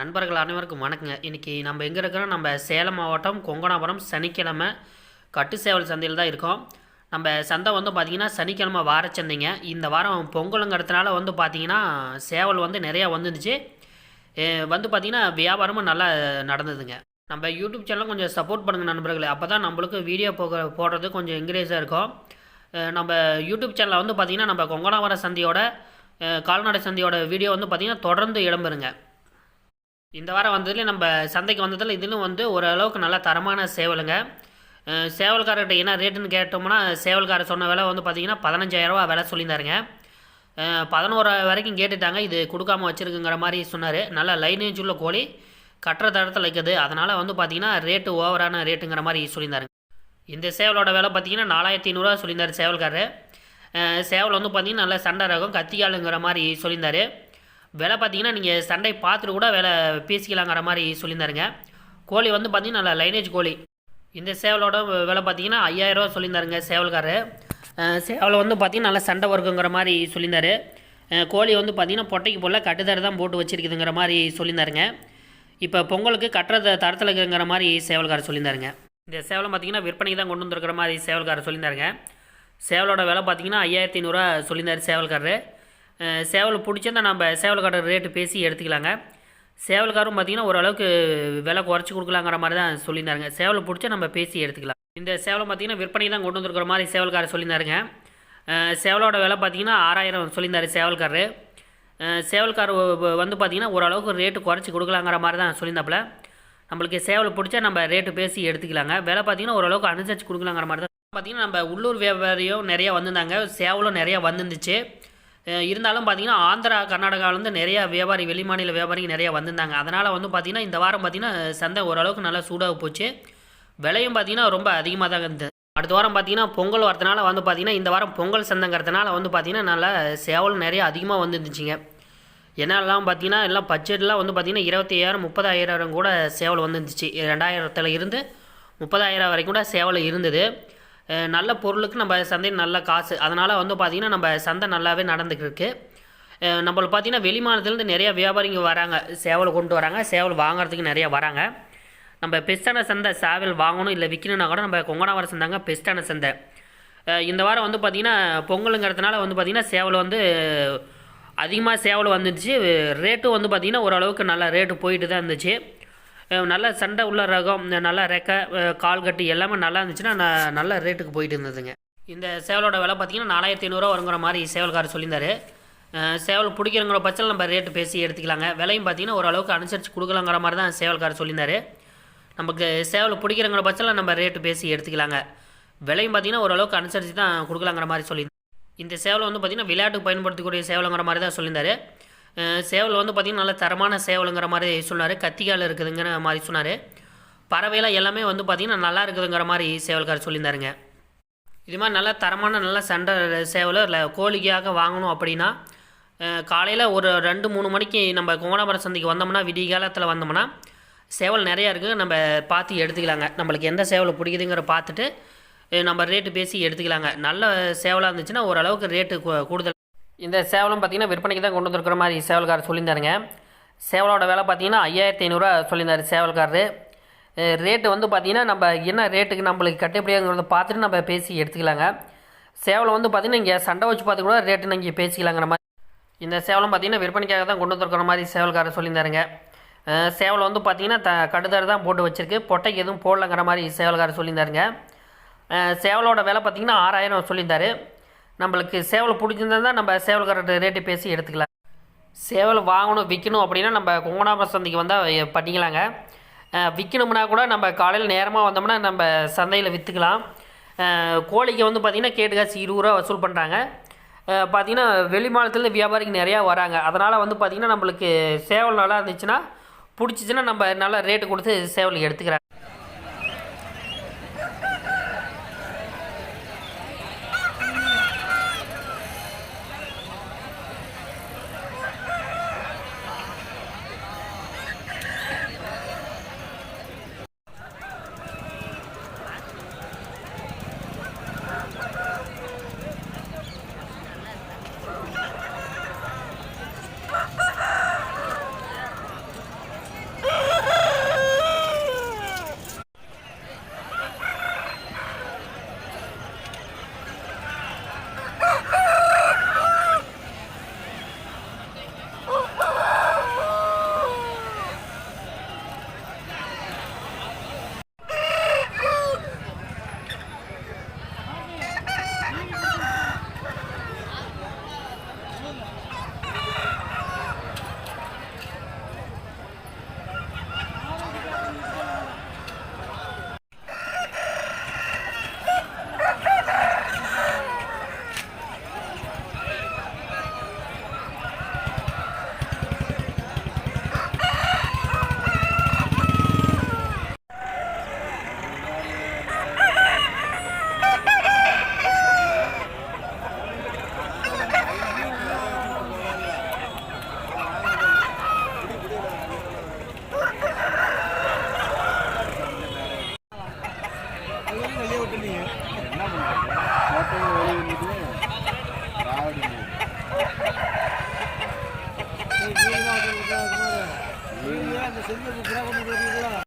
நண்பர்கள் அனைவருக்கும் வணக்கங்க. இன்றைக்கி நம்ம எங்கே இருக்கிறோம்? நம்ம சேலம் மாவட்டம் கொங்கனாபுரம் சனிக்கிழமை கட்டு சேவல் சந்தையில் தான் இருக்கோம். நம்ம சந்தை வந்து பார்த்திங்கன்னா சனிக்கிழமை வார சந்தைங்க. இந்த வாரம் பொங்கலுங்கிறதுனால வந்து பார்த்திங்கன்னா சேவல் வந்து நிறையா வந்துருந்துச்சு வந்து பார்த்திங்கன்னா வியாபாரமும் நல்லா நடந்ததுங்க. நம்ம யூடியூப் சேனலும் கொஞ்சம் சப்போர்ட் பண்ணுங்கள் நண்பர்களே. அப்போ தான் நம்மளுக்கு வீடியோ போக போடுறது கொஞ்சம் என்கரேஜாக இருக்கும். நம்ம யூடியூப் சேனலில் வந்து பார்த்திங்கன்னா நம்ம கொங்கனாவரம் சந்தையோட கால்நடை சந்தையோட வீடியோ வந்து பார்த்திங்கன்னா தொடர்ந்து இடம்பெறுங்க. இந்த வாரம் வந்ததில் நம்ம சந்தைக்கு வந்ததில் இதிலும் வந்து ஓரளவுக்கு நல்ல தரமான சேவலுங்க. சேவல்காரர்கிட்ட என்ன ரேட்டுன்னு கேட்டோம்னா சேவல்காரர் சொன்ன விலை வந்து பார்த்திங்கன்னா பதினஞ்சாயிரரூவா விலை சொல்லியிருந்தாருங்க. பதினோரு வரைக்கும் கேட்டுட்டாங்க. இது கொடுக்காம வச்சுருக்குங்கிற மாதிரி சொன்னார். நல்லா லைனேஜ் உள்ள கோழி கட்டுற தரத்தில் இருக்குது. அதனால் வந்து பார்த்திங்கன்னா ரேட்டு ஓவரான ரேட்டுங்கிற மாதிரி சொல்லியிருந்தாருங்க. இந்த சேவலோட விலை பார்த்தீங்கன்னா நாலாயிரத்தி ஐநூறுரூவா சொல்லியிருந்தார் சேவல்காரர். சேவல் வந்து பார்த்திங்கன்னா நல்லா சண்டை ரகம் கத்திக்காலுங்கிற மாதிரி சொல்லியிருந்தார். விலை பார்த்தீங்கன்னா நீங்கள் சண்டை பார்த்துட்டு கூட விலை பேசிக்கலாங்கிற மாதிரி சொல்லியிருந்தாருங்க. கோழி வந்து பார்த்தீங்கன்னா நல்ல லைனேஜ் கோழி. இந்த சேவலோட விலை பார்த்தீங்கன்னா ஐயாயிரரூவா சொல்லியிருந்தாருங்க சேவல்காரர். சேவலை வந்து பார்த்தீங்கன்னா நல்ல சண்டை வருக்குங்கிற மாதிரி சொல்லியிருந்தாரு. கோழி வந்து பார்த்தீங்கன்னா பொட்டைக்கு போல கட்டுத்தர தான் போட்டு வச்சிருக்குதுங்கிற மாதிரி சொல்லியிருந்தாருங்க. இப்போ பொங்கலுக்கு கட்டுற தரத்தில் இருக்குங்கிற மாதிரி சேவல்காரர் சொல்லியிருந்தாருங்க. இந்த சேவலை பார்த்தீங்கன்னா விற்பனைக்கு தான் கொண்டு வந்துருக்கிற மாதிரி சேவல்காரர் சொல்லியிருந்தாருங்க. சேவலோட விலை பார்த்தீங்கன்னா ஐயாயிரத்தி ஐநூறுரூவா சொல்லியிருந்தார் சேவல்காரர். சேவல் பிடிச்சிருந்தா நம்ம சேவல்காரர் ரேட்டு பேசி எடுத்துக்கலாங்க. சேவல்காரரும் பார்த்திங்கன்னா ஓரளவுக்கு விலை குறைச்சி கொடுக்கலாங்கிற மாதிரி தான் சொல்லியிருந்தாருங்க. சேவலை பிடிச்சா நம்ம பேசி எடுத்துக்கலாம். இந்த சேவலை பார்த்தீங்கன்னா விற்பனை தான் கொண்டு வந்துருக்கிற மாதிரி சேவல்காரர் சொல்லியிருந்தாருங்க. சேவலோட விலை பார்த்தீங்கன்னா ஆறாயிரம் சொல்லியிருந்தார் சேவல்காரர். சேவல்காரர் சேவல்கார் வந்து பார்த்திங்கன்னா ஓரளவுக்கு ரேட்டு குறைச்சி கொடுக்கலாங்கிற மாதிரி தான் சொல்லியிருந்தாப்புல. நம்மளுக்கு சேவல் பிடிச்சா நம்ம ரேட்டு பேசி எடுத்துக்கலாங்க. விலை பார்த்தீங்கன்னா ஓரளவுக்கு அனுசரித்து கொடுக்கலாங்கிற மாதிரி தான். பார்த்தீங்கன்னா நம்ம உள்ளூர் வியாபாரியும் நிறையா வந்திருந்தாங்க. சேவலும் நிறையா வந்துருந்துச்சு. இருந்தாலும் பார்த்தீங்கன்னா ஆந்திரா கர்நாடகாவிலேருந்து நிறைய வியாபாரி வெளிமாநில வியாபாரிங்க நிறைய வந்திருந்தாங்க. அதனால் வந்து பார்த்தீங்கன்னா இந்த வாரம் பார்த்தீங்கன்னா சந்தை ஓரளவுக்கு நல்லா சூடாக போச்சு. விலையும் பார்த்தீங்கன்னா ரொம்ப அதிகமாக தான் இருந்தது. அடுத்த வாரம் பார்த்தீங்கன்னா பொங்கல் வரதுனால வந்து பார்த்தீங்கன்னா இந்த வாரம் பொங்கல் சந்தைங்கிறதுனால வந்து பார்த்தீங்கன்னா நல்லா சேவல் நிறைய அதிகமாக வந்துருந்துச்சிங்க. என்னெல்லாம் பார்த்தீங்கன்னா எல்லாம் பட்ஜெட்லாம் வந்து பார்த்தீங்கன்னா இருபத்தி ஐயாயிரம் முப்பதாயிரம் கூட சேவல் வந்துருந்துச்சு. ரெண்டாயிரத்தில் இருந்து முப்பதாயிரம் வரைக்கும் கூட சேவல் இருந்தது. நல்ல பொருளுக்கு நம்ம சந்தையில் நல்ல காசு. அதனால் வந்து பார்த்திங்கன்னா நம்ம சந்தை நல்லாவே நடந்துக்கிட்டு இருக்குது நம்மளை நம்மளுக்கு பார்த்தீங்கன்னா வெளி மாநிலத்துலேருந்து நிறையா வியாபாரிங்க வராங்க. சேவலை கொண்டு வராங்க. சேவல் வாங்குறதுக்கு நிறையா வராங்க. நம்ம பெஸ்ட்டான சந்தை சேவல் வாங்கணும் இல்லை விற்கணும்னா கூட நம்ம கொங்கனாவரம் சந்தைங்க பெஸ்ட்டான சந்தை. இந்த வாரம் வந்து பார்த்திங்கன்னா பொங்கலுங்கிறதுனால வந்து பார்த்திங்கன்னா சேவல் வந்து அதிகமாக சேவல் வந்துச்சு. ரேட்டும் வந்து பார்த்திங்கன்னா ஓரளவுக்கு நல்ல ரேட்டு போயிட்டு தான் இருந்துச்சு. நல்ல சண்டை உள்ள ரகம் நல்ல ரெக்கை கால் கட்டு எல்லாமே நல்லா இருந்துச்சுன்னா நான் நல்ல ரேட்டுக்கு போயிட்டு இருந்ததுங்க. இந்த சேவலோட விலை பார்த்தீங்கன்னா நாலாயிரத்தி ஐநூறுரூவா வருங்கிற மாதிரி சேவல்காரர் சொல்லியிருந்தாரு. சேவல் பிடிக்கிறங்கிற பட்சத்தில் நம்ம ரேட்டு பேசி எடுத்துக்கலாங்க. விலையும் பார்த்தீங்கன்னா ஓரளவுக்கு அனுசரித்து கொடுக்கலாங்கிற மாதிரி தான் சேவல்காரர் சொல்லியிருந்தாரு. நமக்கு சேவல் பிடிக்கிறங்கிற பட்சத்தில் நம்ம ரேட்டு பேசி எடுத்துக்கலாங்க. விலையும் பார்த்திங்கன்னா ஓரளவுக்கு அனுசரித்து தான் கொடுக்கலாங்கிற மாதிரி சொல்லி இந்த சேவலை வந்து பார்த்திங்கன்னா விளையாட்டுக்கு பயன்படுத்தக்கூடிய சேவலங்கிற மாதிரி தான் சொல்லியிருந்தாரு. சேவல் வந்து பார்த்திங்கன்னா நல்ல தரமான சேவலுங்கிற மாதிரி சொன்னார். கத்திகால் இருக்குதுங்கிற மாதிரி சொன்னார். பறவைலாம் எல்லாமே வந்து பார்த்திங்கன்னா நல்லா இருக்குதுங்கிற மாதிரி சேவல்கார் சொல்லியிருந்தாருங்க. இது மாதிரி நல்ல தரமான நல்ல சண்டை சேவலை இல்லை கோழிக்காக வாங்கணும் அப்படின்னா காலையில் ஒரு ரெண்டு மூணு மணிக்கு நம்ம கோணாபுரம் சந்தைக்கு வந்தோம்னா விடிய காலத்தில் வந்தோம்னா சேவல் நிறையா இருக்குது நம்ம பார்த்து எடுத்துக்கலாங்க. நம்மளுக்கு எந்த சேவல் பிடிக்குதுங்கிற பார்த்துட்டு நம்ம ரேட்டு பேசி எடுத்துக்கலாங்க. நல்ல சேவலாக இருந்துச்சுன்னா ஓரளவுக்கு ரேட்டு கூடுதல் இந்த சேவலும் பார்த்தீங்கன்னா விற்பனைக்கு தான் கொண்டு வந்திருக்கிற மாதிரி சேவல்கார் சொல்லியிருந்தாருங்க. சேவலோட விலை பார்த்தீங்கன்னா ஐயாயிரத்தி ஐநூறுரூவா சொல்லியிருந்தார் சேவல்காரரு. ரேட்டு வந்து பார்த்தீங்கன்னா நம்ம என்ன ரேட்டுக்கு நம்மளுக்கு கட்டுப்படியாங்கிறத பார்த்துட்டு நம்ம பேசி எடுத்துக்கலாங்க. சேவலை வந்து பார்த்திங்கன்னா இங்கே சண்டை வச்சு பார்த்து கூட ரேட்டு நீங்கள் பேசிக்கலாங்கிற மாதிரி. இந்த சேவலம் பார்த்தீங்கன்னா விற்பனைக்காக தான் கொண்டு வந்துருக்குற மாதிரி சேவல்காரர் சொல்லியிருந்தாருங்க. சேவலை வந்து பார்த்திங்கன்னா த கடுதாறு தான் போட்டு வச்சுருக்கு. பொட்டைக்கு எதுவும் போடலங்கிற மாதிரி சேவல்காரர் சொல்லியிருந்தாருங்க. சேவலோட விலை பார்த்திங்கன்னா ஆறாயிரம் சொல்லியிருந்தாரு. நம்மளுக்கு சேவல் பிடிச்சிருந்தா நம்ம சேவல்காரர்கிட்ட ரேட்டு பேசி எடுத்துக்கலாம். சேவல் வாங்கணும் விற்கணும் அப்படின்னா நம்ம கொங்கனாபுரம் சந்தைக்கு வந்தால் பண்ணிக்கலாங்க விற்கணும்னா கூட நம்ம காலையில் நேரமாக வந்தோம்னா நம்ம சந்தையில் விற்றுக்கலாம் கோழிக்கு வந்து பார்த்திங்கன்னா கேட்டு காசு இருபது ரூபா வசூல் பண்ணுறாங்க பார்த்திங்கன்னா வெளி மாநிலத்துலேருந்து வியாபாரிங்க நிறையா வராங்க. அதனால் வந்து பார்த்திங்கன்னா நம்மளுக்கு சேவல் நல்லா இருந்துச்சுன்னா பிடிச்சிச்சின்னா நம்ம நல்லா ரேட்டு கொடுத்து சேவல் எடுத்துக்கிறாங்க அந்த செல்வத்தை